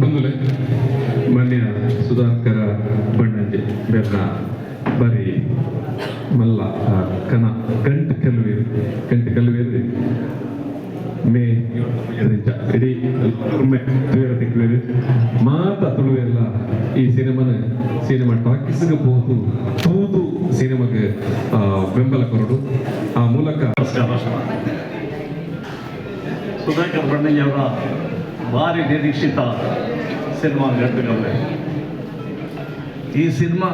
ಬಂಧುಲೆ ಮಾನ್ಯ ಸುಧಾಕರ ಬಣ್ಣಂಜೆ ಬೆಲ್ಲ ಬರಿ, ಮಲ್ಲ ಕನ, ಗಂಟು ಕಲ್ವೇರು ಕಂಟ್ ಕಲ್ವೇರು, ಮೇ ಇಡೀ ತಿಕ್ವೇರು ಮಾತ ತುಳುವೆಲ್ಲ ಈ ಸಿನಿಮಾನ ಸಿನಿಮಾ ಟಾಕೀಸ್ಗೆ ಹೋದು ತೂದು ಸಿನಿಮಾಗೆ ಬೆಂಬಲ ಕೊರಡು. ಆ ಮೂಲಕ ಸುಧಾಕರ್ ಬಣ್ಣಂಜೆ ಬಣ್ಣಯ್ಯವರ ಭಾರಿ ನಿರೀಕ್ಷಿತ ಸಿನಿಮಾ ಗಂಟುಗಲ್ಲೆ ಈ ಸಿನಿಮಾ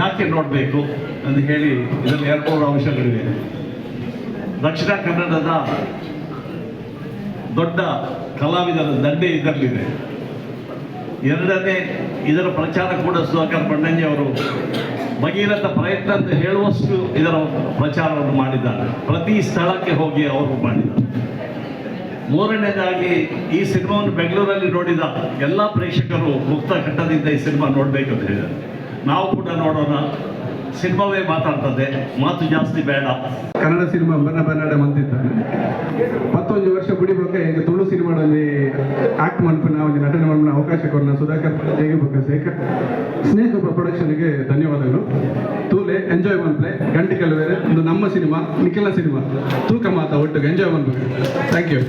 ಯಾಕೆ ನೋಡಬೇಕು ಅಂತ ಹೇಳಿ ಇದರಲ್ಲಿ ಎರಡು ಮೂರು ಅಂಶಗಳಿವೆ. ದಕ್ಷಿಣ ಕನ್ನಡದ ದೊಡ್ಡ ಕಲಾವಿದರ ದಂಡೆ ಇದರಲ್ಲಿದೆ. ಎರಡನೇ ಇದರ ಪ್ರಚಾರ ಕೂಡ ಸುಧಾಕರ್ ಬಣ್ಣಂಜಿ ಅವರು ಭಗೀರಥ ಪ್ರಯತ್ನ ಅಂತ ಹೇಳುವಷ್ಟು ಇದರ ಪ್ರಚಾರವನ್ನು ಮಾಡಿದ್ದಾರೆ. ಪ್ರತಿ ಸ್ಥಳಕ್ಕೆ ಹೋಗಿ ಅವರು ಮಾಡಿದ್ದಾರೆ. ಮೂರನೇದಾಗಿ ಈ ಸಿನಿಮಾವನ್ನು ಬೆಂಗಳೂರಲ್ಲಿ ನೋಡಿದ ಎಲ್ಲ ಪ್ರೇಕ್ಷಕರು ಮುಕ್ತ ಘಟ್ಟದಿಂದ ಈ ಸಿನಿಮಾ ನೋಡಬೇಕು ಅಂತ ಹೇಳಿದ್ದಾರೆ. ನಾವು ಕೂಡ ನೋಡೋಣ. ಸಿನಿಮಾವೇ ಮಾತಾಡ್ತದೆ. ಮಾತು ಜಾಸ್ತಿ ಬೇಡ. ಕನ್ನಡ ಸಿನಿಮಾ ಬನ್ನ ಬನ್ನಡ ಮಂತಿದ್ದಾನೆ ಮತ್ತೊಂದು ವರ್ಷ ಬುಡಿಬೇಕು ಈಗ ತುಳು ಸಿನಿಮಾದಲ್ಲಿ ಆಕ್ಟ್ ಮಾಡ್ಕೊಂಡು ಒಂದು ನಟನೆ ಮಾಡ್ಕೊಂಡು ಅವಕಾಶ ಕೊಡೋಣ. ಸುಧಾಕರ್ ಹೇಗೆ ಸೇಕ ಸ್ನೇಹ ಪ್ರೊಡಕ್ಷನ್ಗೆ ಧನ್ಯವಾದಗಳು. ತೂಲೆ ಎಂಜಾಯ್ ಮಾಡ್ಲೆ ಗಂಟೆ ಕೆಲವೇರೆ ಒಂದು ನಮ್ಮ ಸಿನಿಮಾ, ನಿಖಿಲ ಸಿನಿಮಾ. ತೂಕ ಮಾತಾ ಒಟ್ಟಿಗೆ ಎಂಜಾಯ್ ಮಾಡ್ಬೇಕು ಥ್ಯಾಂಕ್ ಯು